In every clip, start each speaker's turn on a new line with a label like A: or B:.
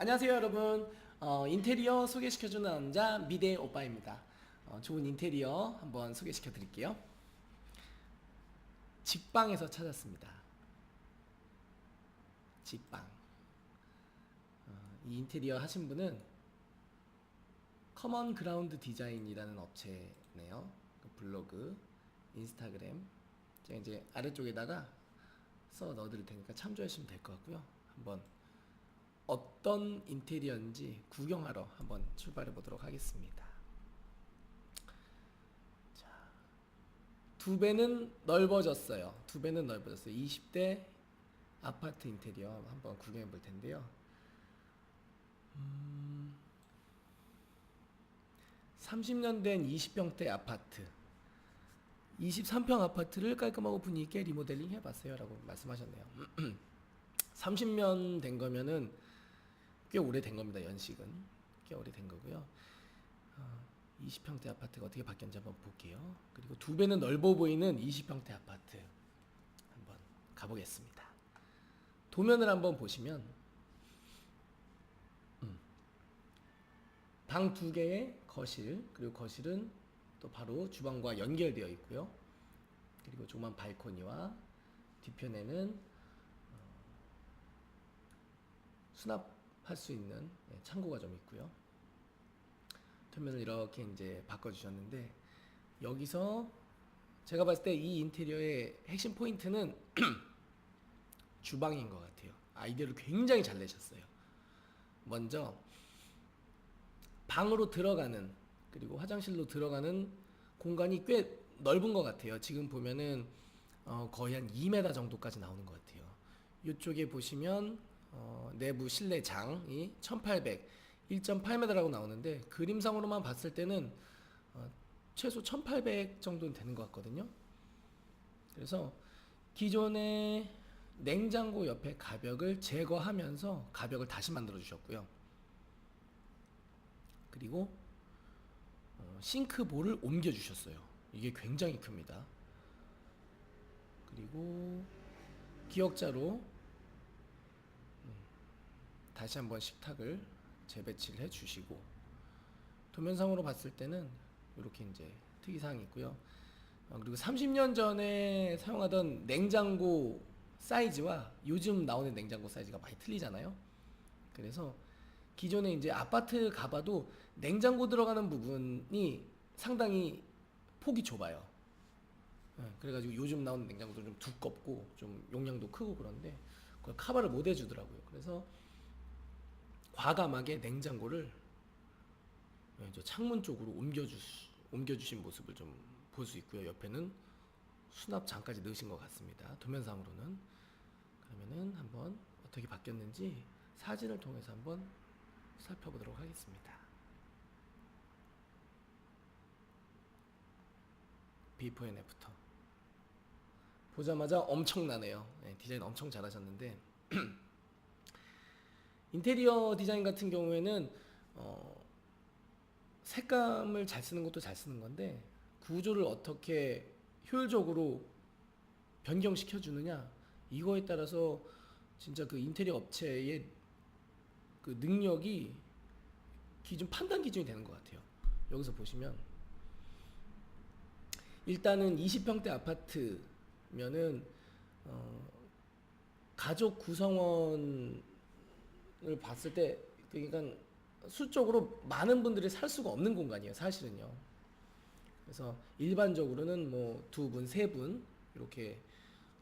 A: 안녕하세요 여러분. 어, 인테리어 소개시켜주는 남자 미대 오빠입니다. 어, 좋은 인테리어 한번 소개시켜 드릴게요. 직방에서 찾았습니다. 직방. 어, 이 인테리어 하신 분은 커먼 그라운드 디자인이라는 업체네요. 그 블로그 인스타그램. 제가 이제 아래쪽에다가 써 넣어드릴 테니까 참조하시면 될 것 같고요. 한번 어떤 인테리어인지 구경하러 한번 출발해 보도록 하겠습니다. 자, 두 배는 넓어졌어요. 두 배는 넓어졌어요. 20대 아파트 인테리어 한번 구경해 볼 텐데요. 음, 30년 된 20평대 아파트. 23평 아파트를 깔끔하고 분위기 있게 리모델링 해봤어요 라고 말씀하셨네요. 30년 된 거면은 꽤 오래된 겁니다. 연식은 꽤 오래된 거고요. 어, 20평대 아파트가 어떻게 바뀌었는지 한번 볼게요. 그리고 두 배는 넓어 보이는 20평대 아파트 한번 가보겠습니다. 도면을 한번 보시면 음, 방두 개의 거실 그리고 거실은 또 바로 주방과 연결되어 있고요. 그리고 조그만 발코니와 뒤편에는 어, 수납 할 수 있는 예, 창고가 좀 있고요. 표면을 이렇게 이제 바꿔주셨는데 여기서 제가 봤을 때 이 인테리어의 핵심 포인트는 주방인 것 같아요. 아이디어를 굉장히 잘 내셨어요. 먼저 방으로 들어가는 그리고 화장실로 들어가는 공간이 꽤 넓은 것 같아요. 지금 보면은 어, 거의 한 2m 정도까지 나오는 것 같아요. 이쪽에 보시면 어, 내부 실내 장이 1800, 1.8m라고 나오는데 그림상으로만 봤을 때는 어, 최소 1800 정도는 되는 것 같거든요. 그래서 기존의 냉장고 옆에 가벽을 제거하면서 가벽을 다시 만들어 주셨고요. 그리고 어, 싱크볼을 옮겨 주셨어요. 이게 굉장히 큽니다. 그리고 기역자로 다시 한번 식탁을 재배치를 해 주시고 도면상으로 봤을 때는 이렇게 이제 특이사항이 있고요. 어, 그리고 30년 전에 사용하던 냉장고 사이즈와 요즘 나오는 냉장고 사이즈가 많이 틀리잖아요. 그래서 기존에 이제 아파트 가봐도 냉장고 들어가는 부분이 상당히 폭이 좁아요. 예, 그래가지고 요즘 나오는 냉장고도 좀 두껍고 좀 용량도 크고 그런데 그걸 커버를 못 해주더라고요. 그래서 과감하게 냉장고를 예, 저 창문 쪽으로 옮겨주 옮겨주신 모습을 좀 볼 수 있고요. 옆에는 수납장까지 넣으신 것 같습니다. 도면상으로는 그러면은 한번 어떻게 바뀌었는지 사진을 통해서 한번 살펴보도록 하겠습니다. 비포 앤 애프터 보자마자 엄청나네요. 네, 디자인 엄청 잘하셨는데 인테리어 디자인 같은 경우에는 어, 색감을 잘 쓰는 것도 잘 쓰는 건데 구조를 어떻게 효율적으로 변경시켜 주느냐 이거에 따라서 진짜 그 인테리어 업체의 그 능력이 기준 판단 기준이 되는 것 같아요. 여기서 보시면 일단은 20평대 아파트면은 어, 가족 구성원 을 봤을 때 그러니까 수적으로 많은 분들이 살 수가 없는 공간이에요, 사실은요. 그래서 일반적으로는 뭐 두 분, 세 분 이렇게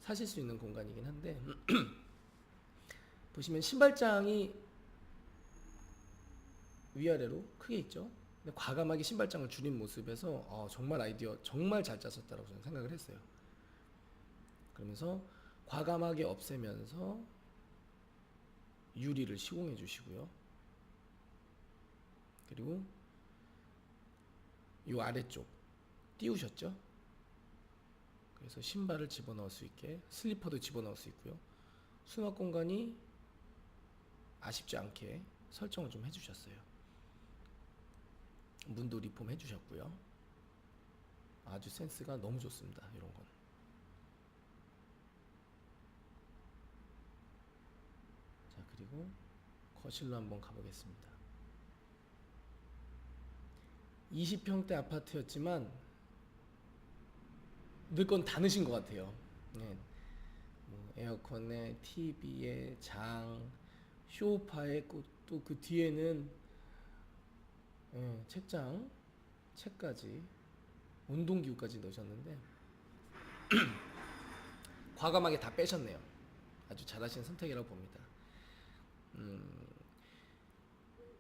A: 사실 수 있는 공간이긴 한데 보시면 신발장이 위아래로 크게 있죠. 근데 과감하게 신발장을 줄인 모습에서 어, 정말 아이디어 정말 잘 짰었다라고 저는 생각을 했어요. 그러면서 과감하게 없애면서 유리를 시공해 주시고요. 그리고 이 아래쪽 띄우셨죠? 그래서 신발을 집어넣을 수 있게 슬리퍼도 집어넣을 수 있고요. 수납 공간이 아쉽지 않게 설정을 좀 해주셨어요. 문도 리폼 해주셨고요. 아주 센스가 너무 좋습니다. 이런 건. 자 그리고 거실로 한번 가보겠습니다. 20평대 아파트였지만 늘 건 다 넣으신 것 같아요. 네. 뭐 에어컨에 TV에 장, 쇼파에 또 그 뒤에는 예, 책장, 책까지 운동기구까지 넣으셨는데 과감하게 다 빼셨네요. 아주 잘하신 선택이라고 봅니다. 음,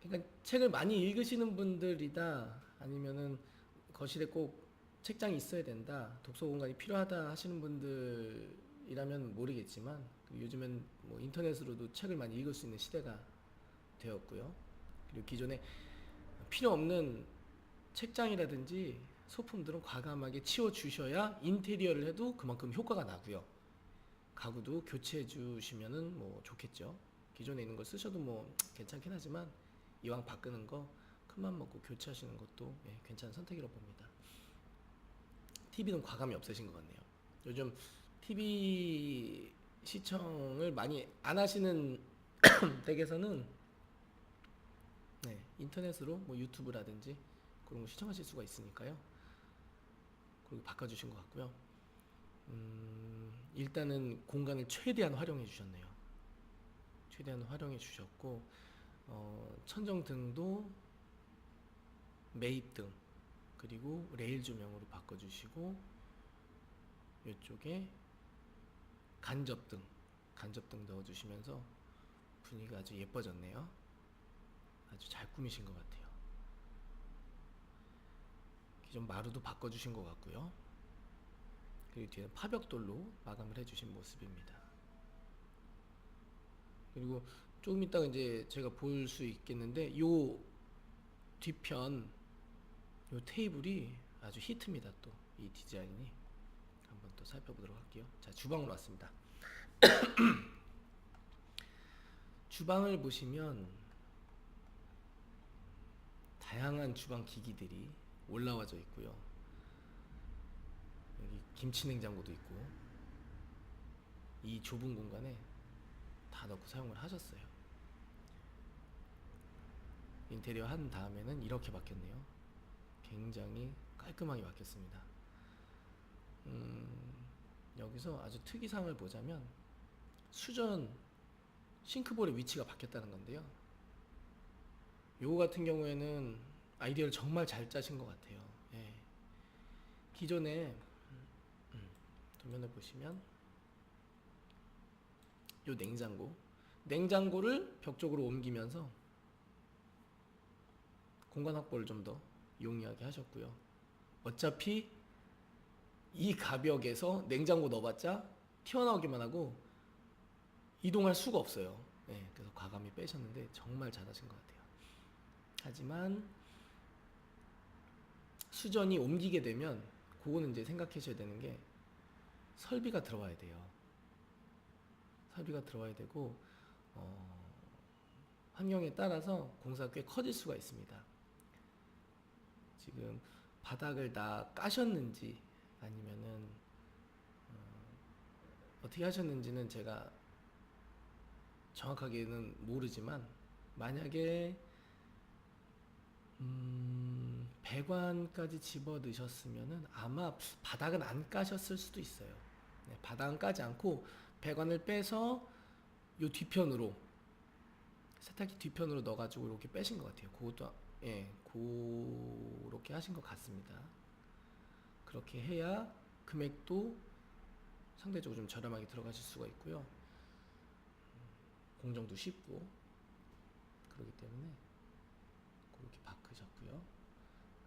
A: 그러니까 책을 많이 읽으시는 분들이다 아니면은 거실에 꼭 책장이 있어야 된다 독서 공간이 필요하다 하시는 분들이라면 모르겠지만 요즘엔 뭐 인터넷으로도 책을 많이 읽을 수 있는 시대가 되었고요. 그리고 기존에 필요 없는 책장이라든지 소품들은 과감하게 치워 주셔야 인테리어를 해도 그만큼 효과가 나고요. 가구도 교체해 주시면은 뭐 좋겠죠. 기존에 있는 걸 쓰셔도 뭐 괜찮긴 하지만 이왕 바꾸는 거 큰맘 먹고 교체하시는 것도 예, 괜찮은 선택이라고 봅니다. TV는 과감히 없애신 것 같네요. 요즘 TV 시청을 많이 안 하시는 댁에서는 네, 인터넷으로 뭐 유튜브라든지 그런 거 시청하실 수가 있으니까요. 그리고 바꿔주신 것 같고요. 음, 일단은 공간을 최대한 활용해 주셨네요. 최대한 활용해 주셨고 어, 천정 등도 매입 등 그리고 레일 조명으로 바꿔주시고 이쪽에 간접 등 간접 등 넣어주시면서 분위기가 아주 예뻐졌네요. 아주 잘 꾸미신 것 같아요. 기존 마루도 바꿔주신 것 같고요. 그리고 뒤에는 파벽돌로 마감을 해주신 모습입니다. 그리고 조금 이따가 이제 제가 볼 수 있겠는데 요 뒤편 요 테이블이 아주 히트입니다. 또 이 디자인이 한번 또 살펴보도록 할게요. 자 주방으로 왔습니다. 주방을 보시면 다양한 주방 기기들이 올라와져 있고요. 여기 김치 냉장고도 있고 이 좁은 공간에 다 넣고 사용을 하셨어요. 인테리어 한 다음에는 이렇게 바뀌었네요. 굉장히 깔끔하게 바뀌었습니다. 음, 여기서 아주 특이사항을 보자면 수전 싱크볼의 위치가 바뀌었다는 건데요. 요거 같은 경우에는 아이디어를 정말 잘 짜신 것 같아요. 예. 기존에 음, 음, 도면을 보시면 요 냉장고 냉장고를 벽 쪽으로 옮기면서 공간 확보를 좀 더 용이하게 하셨고요. 어차피 이 가벽에서 냉장고 넣어봤자 튀어나오기만 하고 이동할 수가 없어요. 예, 그래서 과감히 빼셨는데 정말 잘하신 것 같아요. 하지만 수전이 옮기게 되면 그거는 이제 생각하셔야 되는 게 설비가 들어와야 돼요. 설비가 들어와야 되고 어, 환경에 따라서 공사가 꽤 커질 수가 있습니다. 지금 바닥을 다 까셨는지 아니면은 어, 어떻게 하셨는지는 제가 정확하게는 모르지만 만약에 음, 배관까지 집어 넣으셨으면은 아마 바닥은 안 까셨을 수도 있어요. 네, 바닥은 까지 않고 배관을 빼서 요 뒤편으로 세탁기 뒤편으로 넣어가지고 이렇게 빼신 것 같아요. 그것도 예, 그렇게 하신 것 같습니다. 그렇게 해야 금액도 상대적으로 좀 저렴하게 들어가실 수가 있고요. 공정도 쉽고 그렇기 때문에 그렇게 바꾸셨고요.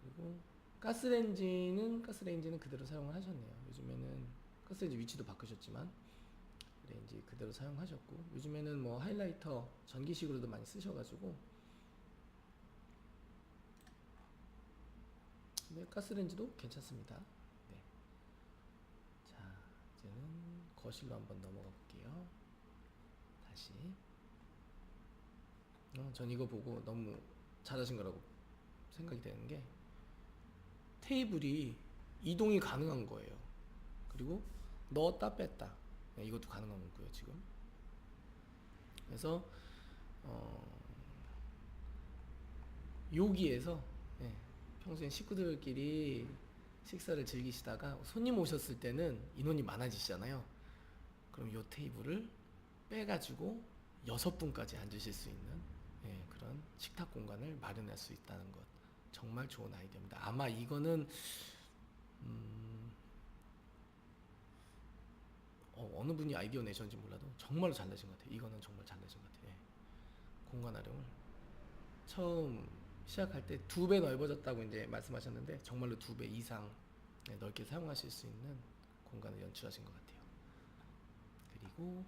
A: 그리고 가스레인지는 가스레인지는 그대로 사용을 하셨네요. 요즘에는 가스레인지 위치도 바꾸셨지만 레인지 그대로 사용하셨고 요즘에는 뭐 하이라이터 전기식으로도 많이 쓰셔가지고 네, 가스레인지도 괜찮습니다. 네. 자, 이제는 거실로 한번 넘어가 볼게요. 다시. 어, 전 이거 보고 너무 잘하신 거라고 생각이 되는 게 테이블이 이동이 가능한 거예요. 그리고 넣었다 뺐다. 네, 이것도 가능한 거고요, 지금. 그래서 어, 여기에서 예, 평소엔 식구들끼리 식사를 즐기시다가 손님 오셨을 때는 인원이 많아지시잖아요. 그럼 요 테이블을 빼가지고 여섯 분까지 앉으실 수 있는 예, 그런 식탁 공간을 마련할 수 있다는 것 정말 좋은 아이디어입니다. 아마 이거는 음, 어, 어느 분이 아이디어 내셨는지 몰라도 정말로 잘 내신 것 같아요. 이거는 정말 잘 내신 것 같아요. 예. 공간 활용을 처음 시작할 때 두 배 넓어졌다고 이제 말씀하셨는데 정말로 두 배 이상 네, 넓게 사용하실 수 있는 공간을 연출하신 것 같아요. 그리고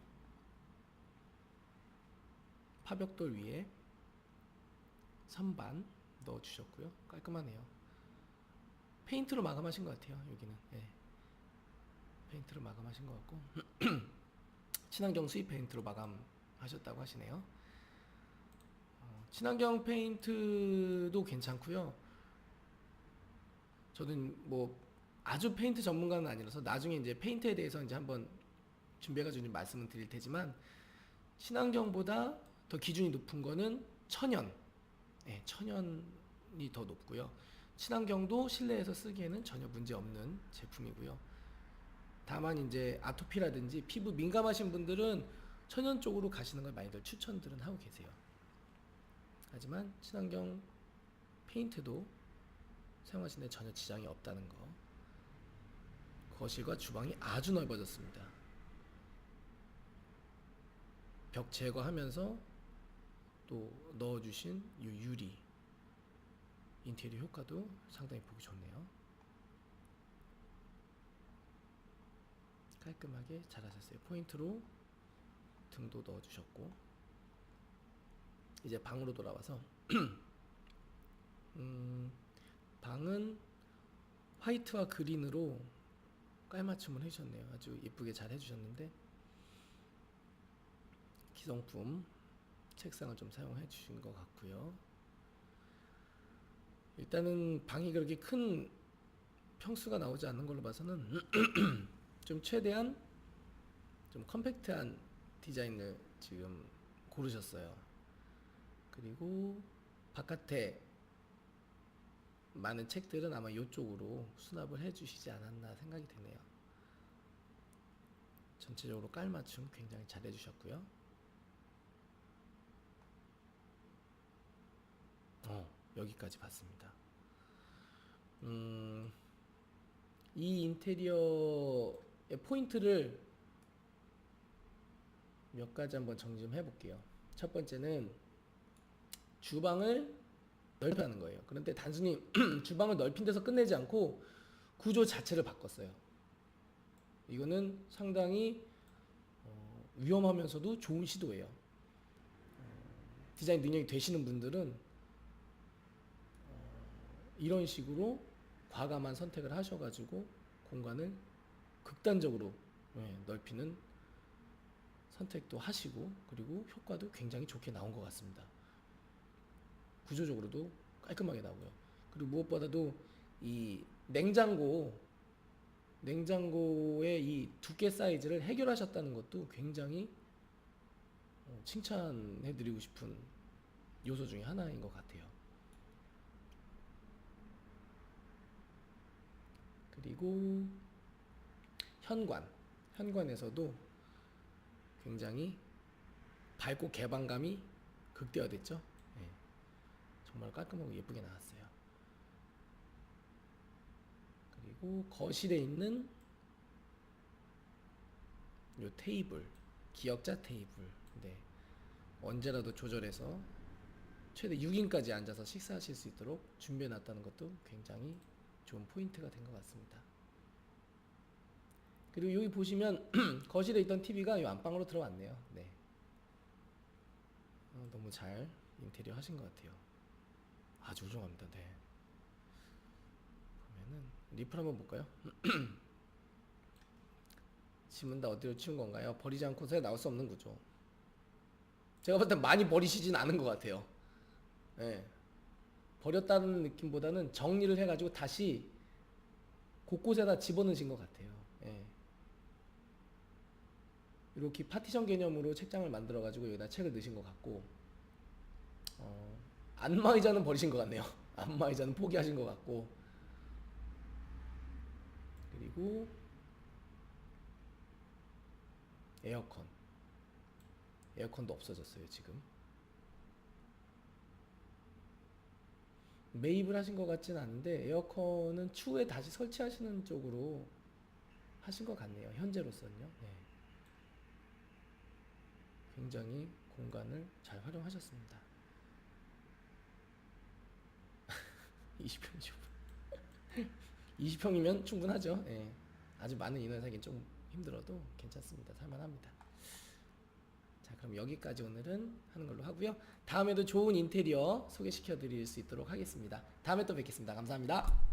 A: 파벽돌 위에 선반 넣어주셨고요. 깔끔하네요. 페인트로 마감하신 것 같아요. 여기는 예. 페인트로 마감하신 것 같고 친환경 수입 페인트로 마감하셨다고 하시네요. 어, 친환경 페인트도 괜찮고요. 저는 뭐 아주 페인트 전문가는 아니라서 나중에 이제 페인트에 대해서 이제 한번 준비해가지고 좀 말씀을 드릴 테지만 친환경보다 더 기준이 높은 거는 천연, 예, 천연이 더 높고요. 친환경도 실내에서 쓰기에는 전혀 문제 없는 제품이고요. 다만 이제 아토피라든지 피부 민감하신 분들은 천연 쪽으로 가시는 걸 많이들 추천들은 하고 계세요. 하지만 친환경 페인트도 사용하시는데 전혀 지장이 없다는 거. 거실과 주방이 아주 넓어졌습니다. 벽 제거하면서 또 넣어주신 이 유리 인테리어 효과도 상당히 보기 좋네요. 깔끔하게 잘하셨어요. 포인트로 등도 넣어주셨고 이제 방으로 돌아와서 음, 방은 화이트와 그린으로 깔맞춤을 해주셨네요. 아주 예쁘게 잘 해주셨는데 기성품 책상을 좀 사용해 주신 것 같고요. 일단은 방이 그렇게 큰 평수가 나오지 않는 걸로 봐서는 좀 최대한 좀 컴팩트한 디자인을 지금 고르셨어요. 그리고 바깥에 많은 책들은 아마 이쪽으로 수납을 해주시지 않았나 생각이 되네요. 전체적으로 깔맞춤 굉장히 잘 해주셨고요. 어, 여기까지 봤습니다. 음, 이 인테리어의 포인트를 몇 가지 한번 정리 좀 해볼게요. 첫 번째는 주방을 넓혀하는 거예요. 그런데 단순히 주방을 넓힌 데서 끝내지 않고 구조 자체를 바꿨어요. 이거는 상당히 어, 위험하면서도 좋은 시도예요. 어, 디자인 능력이 되시는 분들은 어, 이런 식으로 과감한 선택을 하셔가지고 공간을 극단적으로 예, 넓히는 선택도 하시고 그리고 효과도 굉장히 좋게 나온 것 같습니다. 구조적으로도 깔끔하게 나오고요. 그리고 무엇보다도 이 냉장고 냉장고의 이 두께 사이즈를 해결하셨다는 것도 굉장히 어, 칭찬해드리고 싶은 요소 중에 하나인 것 같아요. 그리고 현관, 현관에서도 굉장히 밝고 개방감이 극대화됐죠. 예. 정말 깔끔하고 예쁘게 나왔어요. 그리고 거실에 있는 요 테이블, 기역자 테이블. 네. 언제라도 조절해서 최대 6인까지 앉아서 식사하실 수 있도록 준비해 놨다는 것도 굉장히 좋은 포인트가 된 것 같습니다. 그리고 여기 보시면 거실에 있던 TV가 이 안방으로 들어왔네요. 네. 어, 너무 잘 인테리어 하신 것 같아요. 아주 훌륭합니다. 네. 보면은 리플 한번 볼까요? 짐은 다 어디로 치운 건가요? 버리지 않고서 나올 수 없는 거죠. 제가 볼 땐 많이 버리시진 않은 것 같아요. 예. 버렸다는 느낌보다는 정리를 해가지고 다시 곳곳에다 집어넣으신 것 같아요. 예. 이렇게 파티션 개념으로 책장을 만들어 가지고 여기다 책을 넣으신 것 같고, 어, 안마의자는 버리신 것 같네요. 안마의자는 포기하신 것 같고 그리고 에어컨 에어컨도 없어졌어요 지금 매입을 하신 것 같진 않은데 에어컨은 추후에 다시 설치하시는 쪽으로 하신 것 같네요 현재로서는요 네. 굉장히 공간을 잘 활용하셨습니다. 20평이죠. 20평이면 충분하죠. 예. 아주 많은 인원을 사긴 좀 힘들어도 괜찮습니다. 살만합니다. 자 그럼 여기까지 오늘은 하는 걸로 하고요. 다음에도 좋은 인테리어 소개시켜 드릴 수 있도록 하겠습니다. 다음에 또 뵙겠습니다. 감사합니다